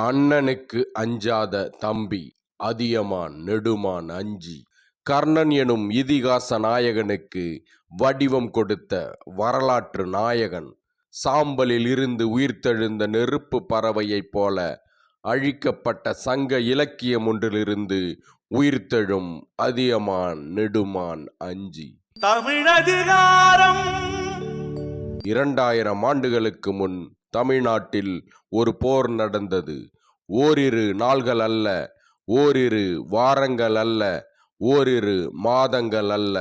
அண்ணனுக்கு அஞ்சாத தம்பி அதியமான் நெடுமான் அஞ்சி. கர்ணன் எனும் இதிகாச நாயகனுக்கு வடிவம் கொடுத்த வரலாற்று நாயகன் சாம்பலில் இருந்து உயிர்த்தெழுந்த நெருப்பு பறவையைப் போல அழிக்கப்பட்ட சங்க இலக்கியம் ஒன்றிலிருந்து உயிர்த்தெழும் அதியமான் நெடுமான் அஞ்சி. தமிழதிகாரம். இரண்டாயிரம் ஆண்டுகளுக்கு முன் தமிழ்நாட்டில் ஒரு போர் நடந்தது. ஓரிரு நாள்கள் அல்ல ஓரிரு வாரங்கள் அல்ல ஓரிரு மாதங்கள் அல்ல.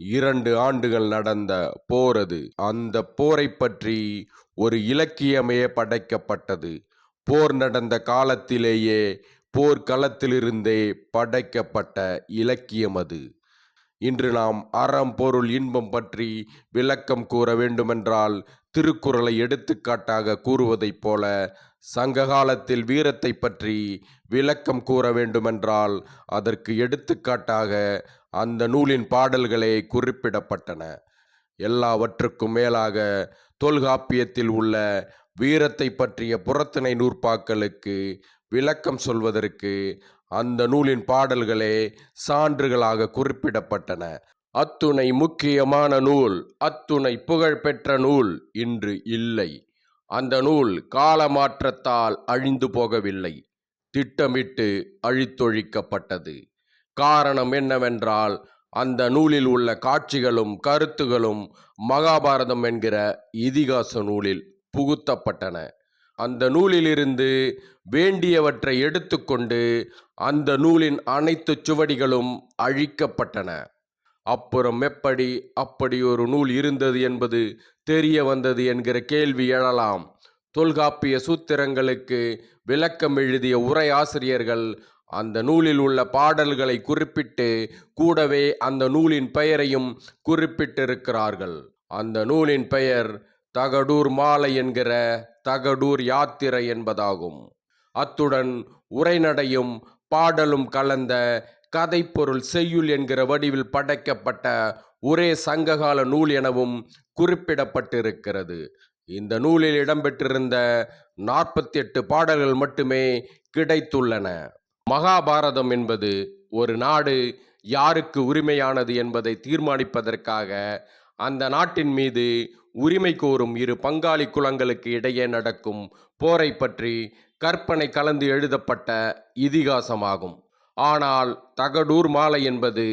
இரண்டு ஆண்டுகள் நடந்த போர் அது. அந்த போரை பற்றி ஒரு இலக்கியமே படைக்கப்பட்டது. போர் நடந்த காலத்திலேயே போர்க்களத்திலிருந்தே படைக்கப்பட்ட இலக்கியம் அது. இன்று நாம் அறம் பொருள் இன்பம் பற்றி விளக்கம் கூற வேண்டுமென்றால் திருக்குறளை எடுத்துக்காட்டாக கூறுவதைப் போல சங்க காலத்தில் வீரத்தை பற்றி விளக்கம் கூற வேண்டுமென்றால் அதற்கு எடுத்துக்காட்டாக அந்த நூலின் பாடல்களே குறிப்பிடப்பட்டன. எல்லாவற்றுக்கும் மேலாக தொல்காப்பியத்தில் உள்ள வீரத்தை பற்றிய புறத்திணை நூற்பாக்களுக்கு விளக்கம் சொல்வதற்கு அந்த நூலின் பாடல்களே சான்றுகளாக குறிப்பிடப்பட்டன. அத்துணை முக்கியமான நூல் அத்துணை புகழ்பெற்ற நூல் இன்று இல்லை. அந்த நூல் காலமாற்றத்தால் அழிந்து போகவில்லை. திட்டமிட்டு அழித்தொழிக்கப்பட்டது. காரணம் என்னவென்றால் அந்த நூலில் உள்ள காட்சிகளும் கருத்துகளும் மகாபாரதம் என்கிற இதிகாச நூலில் புகுத்தப்பட்டன. அந்த நூலிலிருந்து வேண்டியவற்றை எடுத்துக்கொண்டு அந்த நூலின் அனைத்து சுவடிகளும் அழிக்கப்பட்டன. அப்புறம் எப்படி அப்படி ஒரு நூல் இருந்தது என்பது தெரிய வந்தது என்கிற கேள்வி எழலாம். தொல்காப்பிய சூத்திரங்களுக்கு விளக்கம் எழுதிய உரை ஆசிரியர்கள் அந்த நூலில் உள்ள பாடல்களை குறிப்பிட்டு கூடவே அந்த நூலின் பெயரையும் குறிப்பிட்டிருக்கிறார்கள். அந்த நூலின் பெயர் தகடூர் மாலை என்கிற தகடூர் யாத்திரை என்பதாகும். அத்துடன் உரைநடையும் பாடலும் கலந்த கதைப்பொருள் செய்யுள் என்கிற வடிவில் படைக்கப்பட்ட ஒரே சங்ககால நூல் எனவும் குறிப்பிடப்பட்டிருக்கிறது. இந்த நூலில் இடம்பெற்றிருந்த நாற்பத்தி எட்டு பாடல்கள் மட்டுமே கிடைத்துள்ளன. மகாபாரதம் என்பது ஒரு நாடு யாருக்கு உரிமையானது என்பதை தீர்மானிப்பதற்காக அந்த நாட்டின் மீது உரிமை கோரும் இரு பங்காளி குலங்களுக்கு இடையே நடக்கும் போரை பற்றி கற்பனை கலந்து எழுதப்பட்ட இதிகாசமாகும். ஆனால் தகடூர் மாலை என்பது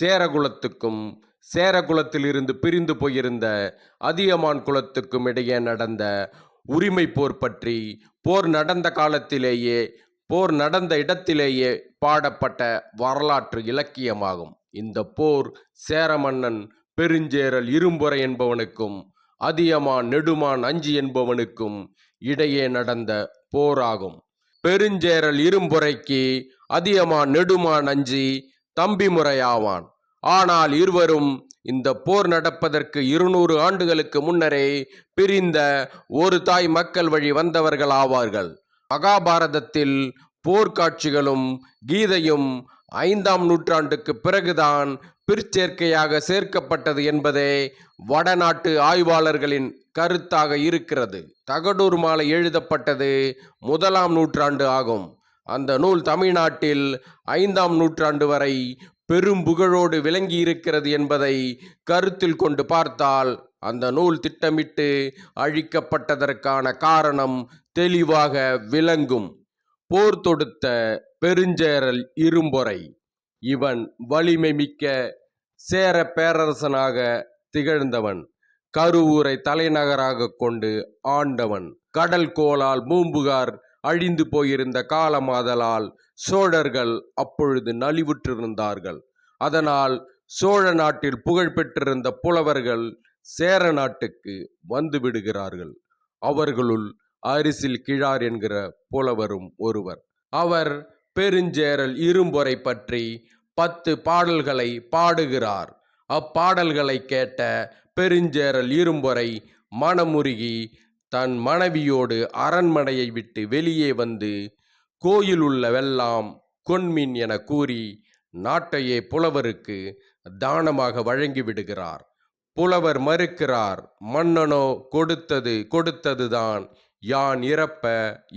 சேரகுலத்துக்கும் சேரகுலத்திலிருந்து பிரிந்து போயிருந்த அதியமான் குலத்துக்கும் இடையே நடந்த உரிமை போர் பற்றி போர் நடந்த காலத்திலேயே போர் நடந்த இடத்திலேயே பாடப்பட்ட வரலாற்று இலக்கியமாகும். இந்த போர் சேர மன்னன் பெருஞ்சேரல் இரும்புரை என்பவனுக்கும் அதியமான் நெடுமான் அஞ்சி என்பவனுக்கும் இடையே நடந்த போராகும். பெருஞ்சேரல் இரும்புரைக்கு அதியமான் நெடுமான் அஞ்சி தம்பி முறையாவான். ஆனால் இருவரும் இந்த போர் நடப்பதற்கு இருநூறு ஆண்டுகளுக்கு முன்னரே பிரிந்த ஒரு தாய் மக்கள் வழி வந்தவர்கள் ஆவார்கள். மகாபாரதத்தில் போர்க்காட்சிகளும் கீதையும் ஐந்தாம் நூற்றாண்டுக்கு பிறகுதான் பிற்சேர்க்கையாக சேர்க்கப்பட்டது என்பதே வடநாட்டு ஆய்வாளர்களின் கருத்தாக இருக்கிறது. தகடூர் மாலை எழுதப்பட்டது முதலாம் நூற்றாண்டு ஆகும். அந்த நூல் தமிழ்நாட்டில் ஐந்தாம் நூற்றாண்டு வரை பெரும் புகழோடு விளங்கி இருக்கிறது என்பதை கருத்தில் கொண்டு பார்த்தால் அந்த நூல் திட்டமிட்டு அழிக்கப்பட்டதற்கான காரணம் தெளிவாக விளங்கும். போர் தொடுத்த பெருஞ்சேரல் இரும்பொறை. இவன் வலிமை மிக்க சேர பேரரசனாக திகழ்ந்தவன். கருவூரை தலைநகராக கொண்டு ஆண்டவன். கடல் கோளால் பூம்புகார் அழிந்து போயிருந்த காலமாதலால் சோழர்கள் அப்பொழுது நலிவுற்றிருந்தார்கள். அதனால் சோழ நாட்டில் புகழ் பெற்றிருந்த புலவர்கள் சேர நாட்டுக்கு வந்து விடுகிறார்கள். அவர்களுள் அரிசில் கிழார் என்கிற புலவரும் ஒருவர். அவர் பெருஞ்சேரல் இரும்பொறை பற்றி பத்து பாடல்களை பாடுகிறார். அப்பாடல்களை கேட்ட பெருஞ்சேரல் இரும்பொறை மனமுருகி தன் மனைவியோடு அரண்மனையை விட்டு வெளியே வந்து கோயில் உள்ளவெல்லாம் கொன்மின் என கூறி நாட்டையே புலவருக்கு தானமாக வழங்கி விடுகிறார். புலவர் மறுக்கிறார் மன்னனோ கொடுத்தது கொடுத்ததுதான் யான் இறப்ப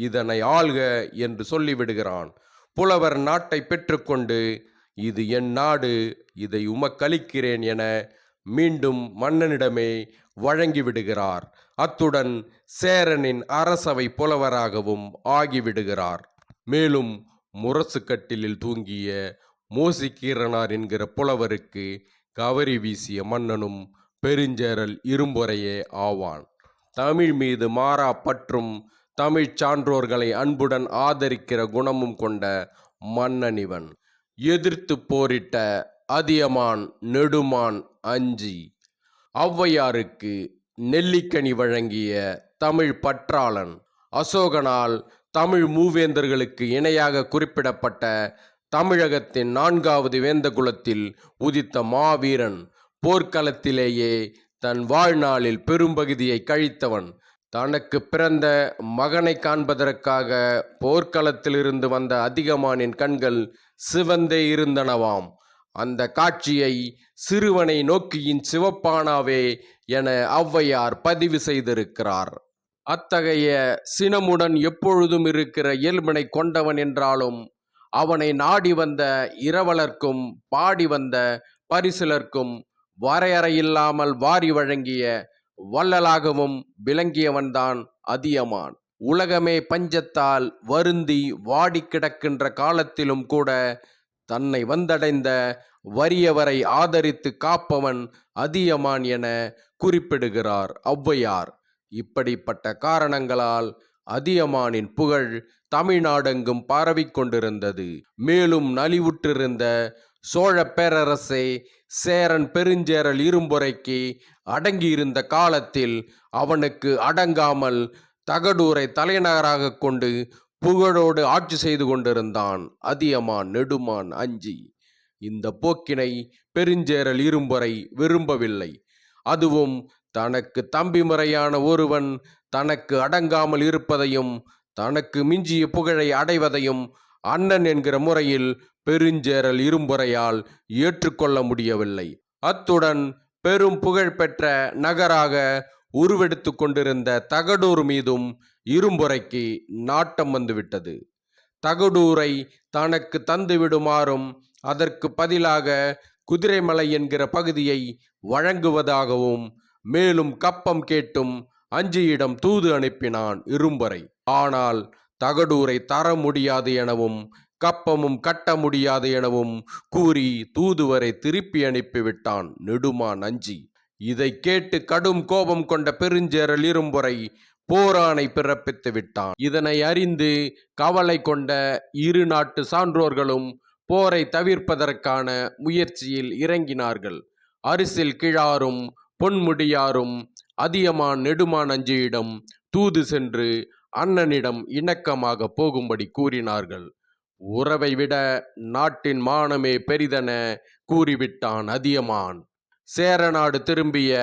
இதனை ஆள்க என்று சொல்லிவிடுகிறான். புலவர் நாட்டை பெற்றுக்கொண்டு இது என் நாடு இதை உமக்களிக்கிறேன் என மீண்டும் மன்னனிடமே வழங்கிவிடுகிறார். அத்துடன் சேரனின் அரசவை புலவராகவும் ஆகிவிடுகிறார். மேலும் முரசுக்கட்டிலில் தூங்கிய மோசிக்கீரனார் என்கிற புலவருக்கு கவரி வீசிய மன்னனும் பெருஞ்சேரல் இரும்பொறையே ஆவான். தமிழ் மீது மாறா பற்றும் தமிழ் சான்றோர்களை அன்புடன் ஆதரிக்கிற குணமும் கொண்ட மன்னன் இவன். எதிர்த்து போரிட்ட அதியமான் நெடுமான் அஞ்சி ஔவையாருக்கு நெல்லிக்கனி வழங்கிய தமிழ் பற்றாளன் அசோகனால் தமிழ் மூவேந்தர்களுக்கு இணையாக குறிப்பிடப்பட்ட தமிழகத்தின் நான்காவது வேந்த குலத்தில் உதித்த மாவீரன் போர்க்களத்திலேயே தன் வாழ்நாளில் பெரும்பகுதியை கழித்தவன். தனக்கு பிறந்த மகனை காண்பதற்காக போர்க்களத்திலிருந்து வந்த அதிகமானின் கண்கள் சிவந்தே இருந்தனவாம். அந்த காட்சியை சிறுவனை நோக்கியின் சிவப்பானாவே என ஔவையார் பதிவு செய்திருக்கிறார். அத்தகைய சினமுடன் எப்பொழுதும் இருக்கிற இயல்பினை கொண்டவன் என்றாலும் அவனை நாடி வந்த இரவலர்க்கும் பாடி வந்த பரிசிலர்க்கும் வரையறையில்லாமல் வாரி வழங்கிய வள்ளலாகவும் விளங்கியவன்தான் அதியமான். உலகமே பஞ்சத்தால் வருந்தி வாடி கிடக்கின்ற காலத்திலும் கூட தன்னை வந்தடைந்த வறியவரை ஆதரித்து காப்பவன் அதியமான் என குறிப்பிடுகிறார் ஔவையார். இப்படிப்பட்ட காரணங்களால் அதியமானின் புகழ் தமிழ்நாடெங்கும் பரவிக் கொண்டிருந்தது. மேலும் நலிவுற்றிருந்த சோழ பேரரசை சேரன் பெருஞ்சேரல் இரும்புரைக்கு அடங்கியிருந்த காலத்தில் அவனுக்கு அடங்காமல் தகடூரை தலைநகராக கொண்டு புகழோடு ஆட்சி செய்து கொண்டிருந்தான் அதியமான் நெடுமான் அஞ்சி. இந்த போக்கினை பெருஞ்சேரல் இரும்பொறை விரும்பவில்லை. அதுவும் தனக்கு தம்பி முறையான ஒருவன் தனக்கு அடங்காமல் இருப்பதையும் தனக்கு மிஞ்சிய புகழை அடைவதையும் அண்ணன் என்கிற முறையில் பெருஞ்சேரல் இரும்புறையால் ஏற்றுக்கொள்ள முடியவில்லை. அத்துடன் பெரும் புகழ் பெற்ற நகராக உருவெடுத்து கொண்டிருந்த தகடூர் மீதும் இரும்புரைக்கு நாட்டம் வந்துவிட்டது. தகடூரை தனக்கு தந்துவிடுமாறும் அதற்கு பதிலாக குதிரைமலை என்கிற பகுதியை வழங்குவதாகவும் மேலும் கப்பம் கேட்டும் அஞ்சியிடம் தூது அனுப்பினான் இரும்பறை ஆனால் தகடூரை தர முடியாது எனவும் கப்பமும் கட்ட முடியாது எனவும் கூறி தூதுவரை திருப்பி அனுப்பிவிட்டான் நெடுமான் அஞ்சி. இதை கேட்டு கடும் கோபம் கொண்ட பெருஞ்சேரல் இரும்புரை போரானை பிறப்பித்து விட்டான். இதனை அறிந்து கவலை கொண்ட இரு நாட்டு சான்றோர்களும் போரை தவிர்ப்பதற்கான முயற்சியில் இறங்கினார்கள். அரிசில் கிழாரும் பொன்முடியாரும் அதியமான் நெடுமான் அஞ்சியிடம் தூது சென்று அண்ணனிடம் இணக்கமாக போகும்படி கூறினார்கள். உறவை விட நாட்டின் மானமே பெரிதென கூறிவிட்டான் அதியமான். சேரநாடு திரும்பிய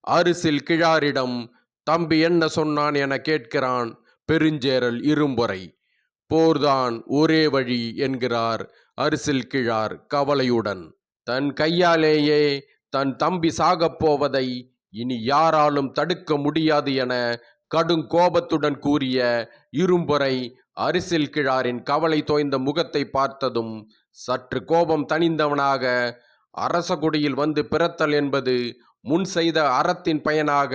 அரிசில் கிழாரிடம் தம்பி என்ன சொன்னான் என கேட்கிறான் பெருஞ்சேரல் இரும்பொறை. போர்தான் ஒரே வழி என்கிறார் அரிசில் கிழார் கவலையுடன். தன் கையாலேயே தன் தம்பி சாகப் போவதை இனி யாராலும் தடுக்க முடியாது என கடும் கோபத்துடன் கூறிய இரும்பொறை அரிசில் கிழாரின் கவலை தோய்ந்த முகத்தை பார்த்ததும் சற்று கோபம் தணிந்தவனாக அரசகுடியில் வந்து பிறத்தல் என்பது முன் செய்த அறத்தின் பயனாக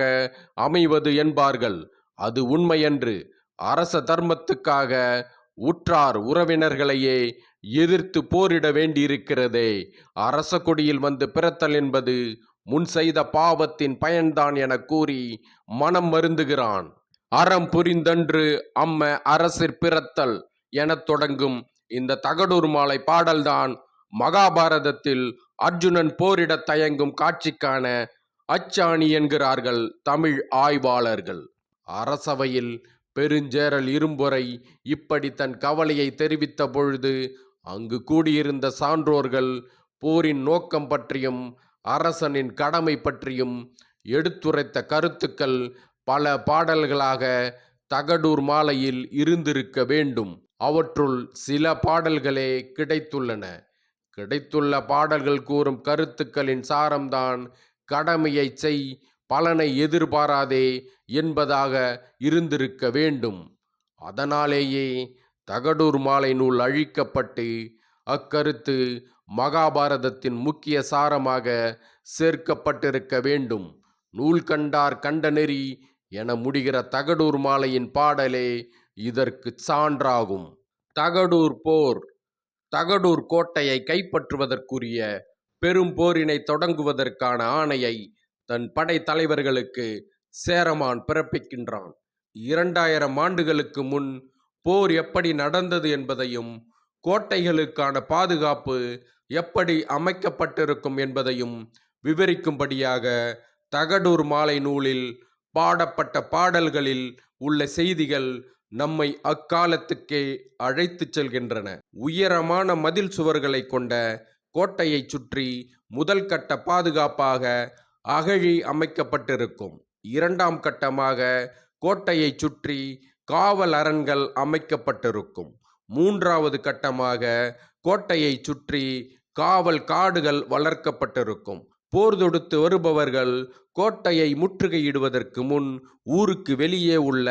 அமைவது என்பார்கள். அது உண்மையன்று. அரச தர்மத்துக்காக உற்றார் உறவினர்களையே எதிர்த்து போரிட வேண்டியிருக்கிறதே. அரச கொடியில் வந்து பிறத்தல் என்பது முன் செய்த பாவத்தின் பயன்தான் என கூறி மனம் மருந்துகிறான் அறம் புரிந்தன்று அம்ம அரசிற் பிறத்தல் எனத் தொடங்கும் இந்த தகடூர் மாலை பாடல்தான் மகாபாரதத்தில் அர்ஜுனன் போரிடத் தயங்கும் காட்சிக்கான அச்சாணி என்கிறார்கள் தமிழ் ஆய்வாளர்கள். அரசவையில் பெருஞ்சேரல் இரும்பொறை இப்படி தன் கவலையை தெரிவித்த பொழுது அங்கு கூடியிருந்த சான்றோர்கள் போரின் நோக்கம் பற்றியும் அரசனின் கடமை பற்றியும் எடுத்துரைத்த கருத்துக்கள் பல பாடல்களாக தகடூர் மாலையில் இருந்திருக்க வேண்டும். அவற்றுள் சில பாடல்களே கிடைத்துள்ளன. கிடைத்துள்ள பாடல்கள் கூறும் கருத்துக்களின் சாரம்தான். கடமையை செய் பலனை எதிர்பாராதே என்பதாக இருந்திருக்க வேண்டும். அதனாலேயே தகடூர் மாலை நூல் அழிக்கப்பட்டு அக்கருத்து மகாபாரதத்தின் முக்கிய சாரமாக சேர்க்கப்பட்டிருக்க வேண்டும். நூல் கண்டார் கண்ட நெறி என முடிகிற தகடூர் மாலையின் பாடலே இதற்கு சான்றாகும். தகடூர் போர். தகடூர் கோட்டையை கைப்பற்றுவதற்குரிய பெரும் போரினை தொடங்குவதற்கான ஆணையை தன் படை தலைவர்களுக்கு சேரமான் பிறப்பிக்கின்றான். இரண்டாயிரம் ஆண்டுகளுக்கு முன் போர் எப்படி நடந்தது என்பதையும் கோட்டைகளுக்கான பாதுகாப்பு எப்படி அமைக்கப்பட்டிருக்கும் என்பதையும் விவரிக்கும்படியாக தகடூர் மாலை நூலில் பாடப்பட்ட பாடல்களில் உள்ள செய்திகள் நம்மை அக்காலத்துக்கே அழைத்துச் செல்கின்றன. உயரமான மதில் சுவர்களை கொண்ட கோட்டையைச் சுற்றி முதல் கட்ட பாதுகாப்பாக அகழி அமைக்கப்பட்டிருக்கும். இரண்டாம் கட்டமாக கோட்டையைச் சுற்றி காவல் அரண்கள் அமைக்கப்பட்டிருக்கும். மூன்றாவது கட்டமாக கோட்டையைச் சுற்றி காவல் காடுகள் வளர்க்கப்பட்டிருக்கும். போர் தொடுத்து வருபவர்கள் கோட்டையை முற்றுகையிடுவதற்கு முன் ஊருக்கு வெளியே உள்ள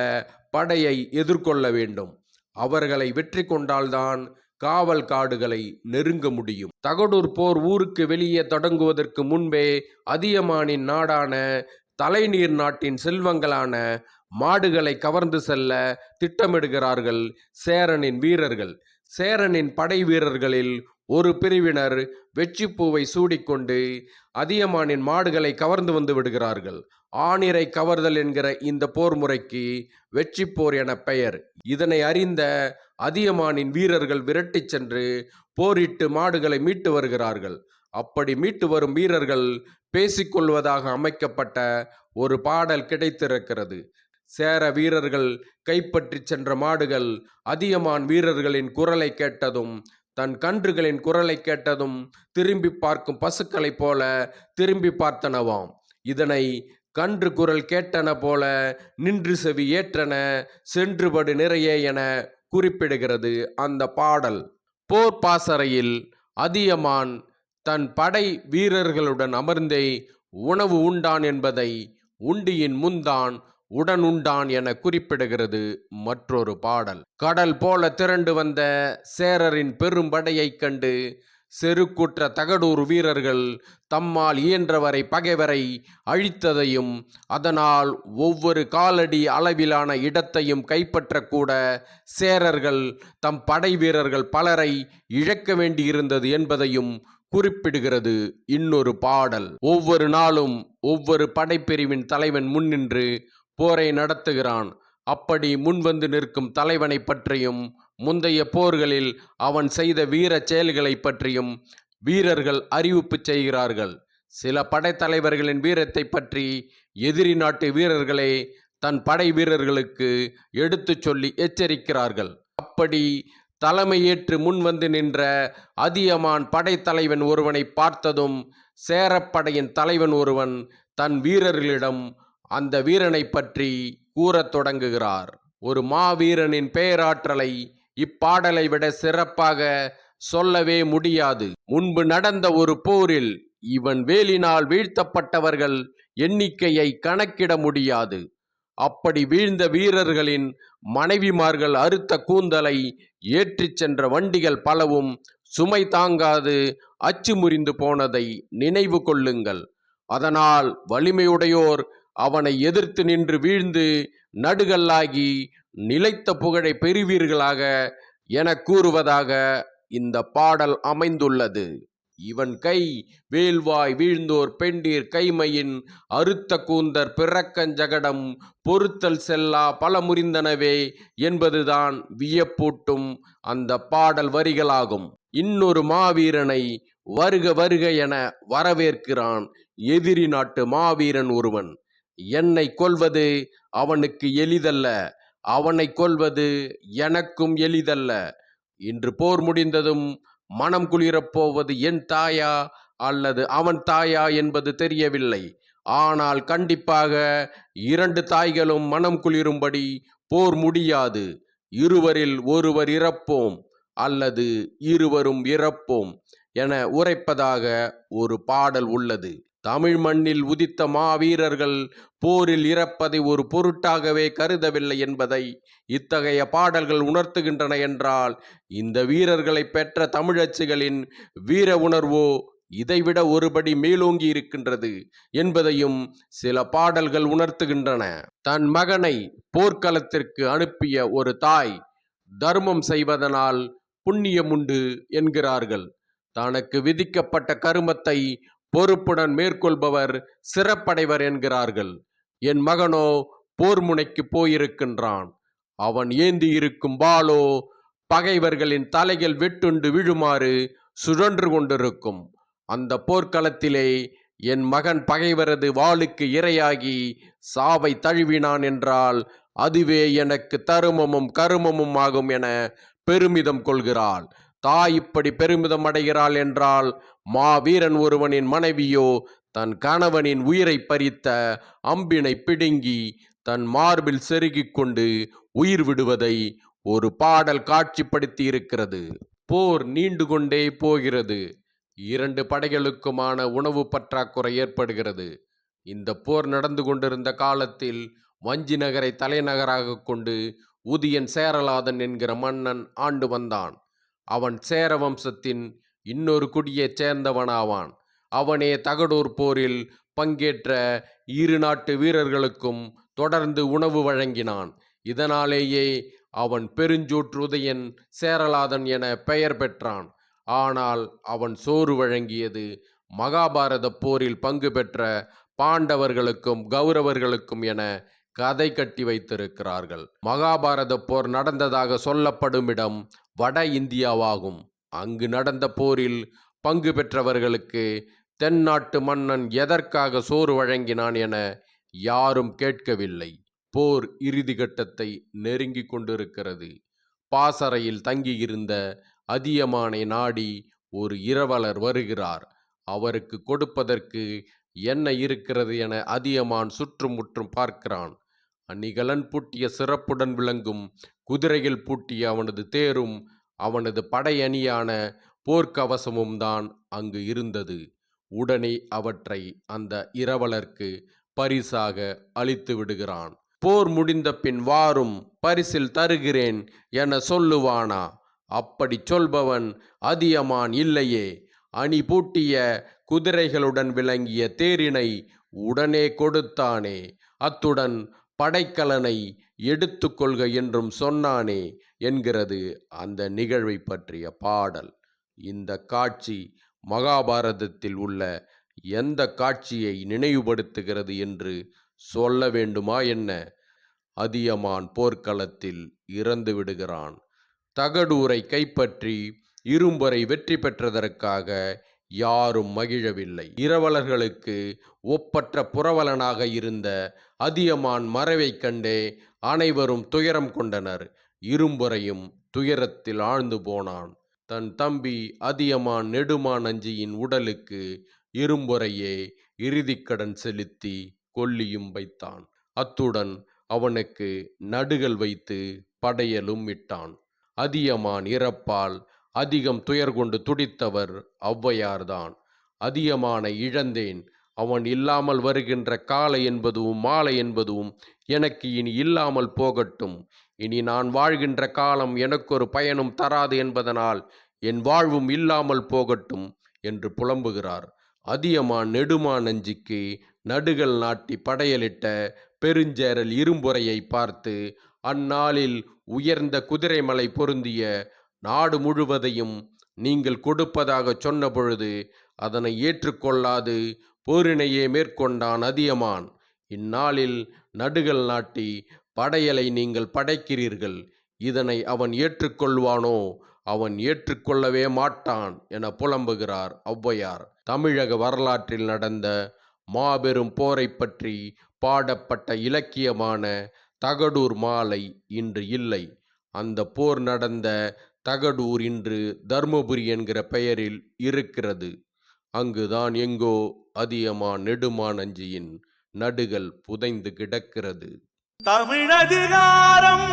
படையை எதிர்கொள்ள வேண்டும். அவர்களை வெற்றி கொண்டால்தான் காவல் காடுகளை நெருங்க முடியும். தகடூர் போர் ஊருக்கு வெளியே தொடங்குவதற்கு முன்பே அதியமானின் நாடான தலைநீர் நாட்டின் செல்வங்களான மாடுகளை கவர்ந்து செல்ல திட்டமிடுகிறார்கள் சேரனின் வீரர்கள். சேரனின் படை வீரர்களில் ஒரு பிரிவினர் வெற்றிப்பூவை சூடிக்கொண்டு அதியமானின் மாடுகளை கவர்ந்து வந்து விடுகிறார்கள். ஆணிரை கவர்தல் என்கிற இந்த போர் முறைக்கு வெற்றிப்போர் என பெயர். இதனை அறிந்த அதியமானின் வீரர்கள் விரட்டிச் சென்று போரிட்டு மாடுகளை மீட்டு வருகிறார்கள். அப்படி மீட்டு வரும் வீரர்கள் பேசிக்கொள்வதாக அமைக்கப்பட்ட ஒரு பாடல் கிடைத்திருக்கிறது. சேர வீரர்கள் கைப்பற்றி சென்ற மாடுகள் அதியமான் வீரர்களின் குரலை கேட்டதும் தன் கன்றுகளின் குரலை கேட்டதும் திரும்பி பார்க்கும் பசுக்களைப் போல திரும்பி பார்த்தனவாம். இதனை கன்று குரல் கேட்டன போல நின்று செவி ஏற்றன சென்றுபடு நிறைய என குறிப்பிடுகிறது அந்த பாடல். போர் பாசறையில் அதியமான் தன் படை வீரர்களுடன் அமர்ந்தே உணவு உண்டான் என்பதை உண்டியின் முந்தான் உடன் உண்டான் என குறிப்பிடுகிறது மற்றொரு பாடல். கடல் போல திரண்டு வந்த சேரரின் பெரும்படையைக் கண்டு செருக்குற்ற தகடூர் வீரர்கள் தம்மால் இயன்றவரை பகைவரை அழித்ததையும் அதனால் ஒவ்வொரு காலடி அளவிலான இடத்தையும் கைப்பற்றக்கூட சேரர்கள் தம் படை வீரர்கள் பலரை இழக்க வேண்டியிருந்தது என்பதையும் குறிப்பிடுகிறது இன்னொரு பாடல். ஒவ்வொரு நாளும் ஒவ்வொரு படைப்பிரிவின் தலைவன் முன்னின்று போரை நடத்துகிறான். அப்படி முன்வந்து நிற்கும் தலைவனை பற்றியும் முந்தைய போர்களில் அவன் செய்த வீர செயல்களை பற்றியும் வீரர்கள் அறிவிப்பு செய்கிறார்கள். சில படைத்தலைவர்களின் வீரத்தை பற்றி எதிரி நாட்டு வீரர்களே தன் படை வீரர்களுக்கு எடுத்துச் சொல்லி எச்சரிக்கிறார்கள். அப்படி தலைமையேற்று முன்வந்து நின்ற அதியமான் படைத்தலைவன் ஒருவனை பார்த்ததும் சேரப்படையின் தலைவன் ஒருவன் தன் வீரர்களிடம் அந்த வீரனை பற்றி கூறத் தொடங்குகிறார். ஒரு மாவீரனின் பெயராற்றலை இப்பாடலை விட சிறப்பாக சொல்லவே முடியாது. முன்பு நடந்த ஒரு போரில் இவன் வேலினால் வீழ்த்தப்பட்டவர்கள் எண்ணிக்கையை கணக்கிட முடியாது. அப்படி வீழ்ந்த வீரர்களின் மனைவிமார்கள் அறுத்த கூந்தலை ஏற்றிச் சென்ற வண்டிகள் பலவும் சுமை தாங்காது அச்சு முறிந்து போனதை நினைவு கொள்ளுங்கள். அதனால் வலிமையுடையோர் அவனை எதிர்த்து நின்று வீழ்ந்து நடுகல்லாகி நிலைத்த புகழை பெறுவீர்களாக என கூறுவதாக இந்த பாடல் அமைந்துள்ளது. இவன் கை வேல்வாய் வீழ்ந்தோர் பெண்டீர் கைமையின் அறுத்த கூந்தர் பிறக்கஞ்சகடம் பொருத்தல் செல்லா பல முறிந்தனவே என்பதுதான் வியப்பூட்டும் அந்த பாடல் வரிகளாகும். இன்னொரு மாவீரனை வருக வருக என வரவேற்கிறான் எதிரி நாட்டு மாவீரன் ஒருவன். என்னை கொல்வது அவனுக்கு எளிதல்ல. அவனை கொல்வது எனக்கும் எளிதல்ல. இன்று போர் முடிந்ததும் மனம் குளிரப்போவது என் தாயா அல்லது அவன் தாயா என்பது தெரியவில்லை. ஆனால் கண்டிப்பாக இரண்டு தாய்களும் மனம் குளிரும்படி போர் முடியாது. இருவரில் ஒருவர் இறப்போம் அல்லது இருவரும் இறப்போம் என உரைப்பதாக ஒரு பாடல் உள்ளது. தமிழ் மண்ணில் உதித்த மாவீரர்கள் போரில் இறப்பதை ஒரு பொருட்டாகவே கருதவில்லை என்பதை இத்தகைய பாடல்கள் உணர்த்துகின்றன என்றால் இந்த வீரர்களை பெற்ற தமிழச்சிகளின் வீர உணர்வோ இதைவிட ஒருபடி மேலோங்கி இருக்கின்றது என்பதையும் சில பாடல்கள் உணர்த்துகின்றன. தன் மகனை போர்க்களத்திற்கு அனுப்பிய ஒரு தாய் தர்மம் செய்வதனால் புண்ணியமுண்டு என்கிறார்கள். தனக்கு விதிக்கப்பட்ட கருமத்தை பொறுப்புடன் மேற்கொள்பவர் சிறப்படைவர் என்கிறார்கள். என் மகனோ போர் முனைக்கு போயிருக்கின்றான். அவன் ஏந்தி இருக்கும் பாலோ பகைவர்களின் தலைகள் வெட்டுண்டு விழுமாறு சுழன்று கொண்டிருக்கும். அந்த போர்க்களத்திலே என் மகன் பகைவரது வாளுக்கு இரையாகி சாவை தழுவினான் என்றால் அதுவே எனக்கு தருமமும் கருமமும் ஆகும் என பெருமிதம் கொள்கிறாள். தாய் இப்படி பெருமிதம் அடைகிறாள் என்றால் மாவீரன் ஒருவனின் மனைவியோ தன் கணவனின் உயிரை பறித்த அம்பினை பிடுங்கி தன் மார்பில் செருகிக் கொண்டு உயிர் விடுவதை ஒரு பாடல் காட்சிப்படுத்தி இருக்கிறது போர் நீண்டு கொண்டே போகிறது. இரண்டு படைகளுக்குமான உணவு பற்றாக்குறை ஏற்படுகிறது. இந்த போர் நடந்து கொண்டிருந்த காலத்தில் வஞ்சி நகரை தலைநகராக கொண்டு உதியன் சேரலாதன் என்கிற மன்னன் ஆண்டு வந்தான். அவன் சேர வம்சத்தின் இன்னொரு குடியைச் சேர்ந்தவனாவான். அவனே தகடூர் போரில் பங்கேற்ற இரு நாட்டு வீரர்களுக்கும் தொடர்ந்து உணவு வழங்கினான். இதனாலேயே அவன் பெருஞ்சூற்று உதயன் சேரலாதன் என பெயர் பெற்றான். ஆனால் அவன் சோறு வழங்கியது மகாபாரத போரில் பங்கு பெற்ற பாண்டவர்களுக்கும் கௌரவர்களுக்கும் என கதை கட்டி வைத்திருக்கிறார்கள். மகாபாரத போர் நடந்ததாக சொல்லப்படும் இடம் வட இந்தியாவாகும். அங்கு நடந்த போரில் பங்கு பெற்றவர்களுக்கு தென்னாட்டு மன்னன் எதற்காக சோறு வழங்கினான் என யாரும் கேட்கவில்லை. போர் இறுதி கட்டத்தை நெருங்கிக் கொண்டிருக்கிறது. பாசறையில் தங்கியிருந்த அதியமானை நாடி ஒரு இரவலர் வருகிறார். அவருக்கு கொடுப்பதற்கு என்ன இருக்கிறது என அதியமான் சுற்றும் முற்றும் பார்க்கிறான். அந்நிகலன் பூட்டிய சிறப்புடன் விளங்கும் குதிரையில் பூட்டிய அவனது தேரும் அவனது படையணியான போர்க்கவசமும் தான் அங்கு இருந்தது. உடனே அவற்றை அந்த இரவலர்க்கு பரிசாக அளித்து விடுகிறான். போர் முடிந்த பின் வாரும் பரிசில் தருகிறேன் என சொல்லுவானா? அப்படி சொல்பவன் அதியமான் இல்லையே. அணி பூட்டிய குதிரைகளுடன் விளங்கிய தேரினை உடனே கொடுத்தானே. அத்துடன் படைக்கலனை எடுத்துக்கொள்க என்றும் சொன்னானே என்கிறது அந்த நிகழ்வை பற்றிய பாடல். இந்த காட்சி மகாபாரதத்தில் உள்ள எந்த காட்சியை நினைவுபடுத்துகிறது என்று சொல்ல வேண்டுமா என்ன? அதியமான் போர்க்களத்தில் இறந்து விடுகிறான். தகடூரை கைப்பற்றி இரும்பரை வெற்றி பெற்றதற்காக யாரும் மகிழவில்லை. இரவலர்களுக்கு ஒப்பற்ற புரவலனாக இருந்த அதியமான் மறைவைக் கண்டே அனைவரும் துயரம் கொண்டனர். இரும்புறையும் துயரத்தில் ஆழ்ந்து போனான். தன் தம்பி அதியமான் நெடுமான் அஞ்சியின் உடலுக்கு இரும்புறையே இறுதிக்கடன் செலுத்தி கொல்லியும் வைத்தான். அத்துடன் அவனுக்கு நடுகள் வைத்து படையலும் விட்டான் அதியமான் இறப்பால் அதிகம் துயர் கொண்டு துடித்தவர் ஔவையார்தான். அதிகமான இழந்தேன். அவன் இல்லாமல் வருகின்ற காலை என்பதும் மாலை என்பதும் எனக்கு இனி இல்லாமல் போகட்டும். இனி நான் வாழ்கின்ற காலம் எனக்கொரு பயனும் தராது என்பதனால் என் வாழ்வும் இல்லாமல் போகட்டும் என்று புலம்புகிறார். அதியமான் நெடுமா நஞ்சிக்கு நடுகள் நாட்டி படையலிட்ட பெருஞ்சேரல் இரும்புறையை பார்த்து அந்நாளில் உயர்ந்த குதிரைமலை பொருந்திய நாடு முழுவதையும் நீங்கள் கொடுப்பதாகச் சொன்னபொழுது அதனை ஏற்றுக்கொள்ளாது போரினையே மேற்கொண்டான் அதியமான். இந்நாளில் நடுகள் நாட்டி படையலை நீங்கள் படைக்கிறீர்கள். இதனை அவன் ஏற்றுக்கொள்வானோ? அவன் ஏற்றுக்கொள்ளவே மாட்டான் என புலம்புகிறார் ஔவையார் தமிழக வரலாற்றில் நடந்த மாபெரும் போரை பற்றி பாடப்பட்ட இலக்கியமான தகடூர் மாலை இன்று இல்லை. அந்த போர் நடந்த தகடூர் இன்று தர்மபுரி என்கிற பெயரில் இருக்கிறது. அங்குதான் எங்கோ அதியமான் நெடுமானஞ்சியின் நடுகள் புதைந்து கிடக்கிறது. தமிழதிகாரம்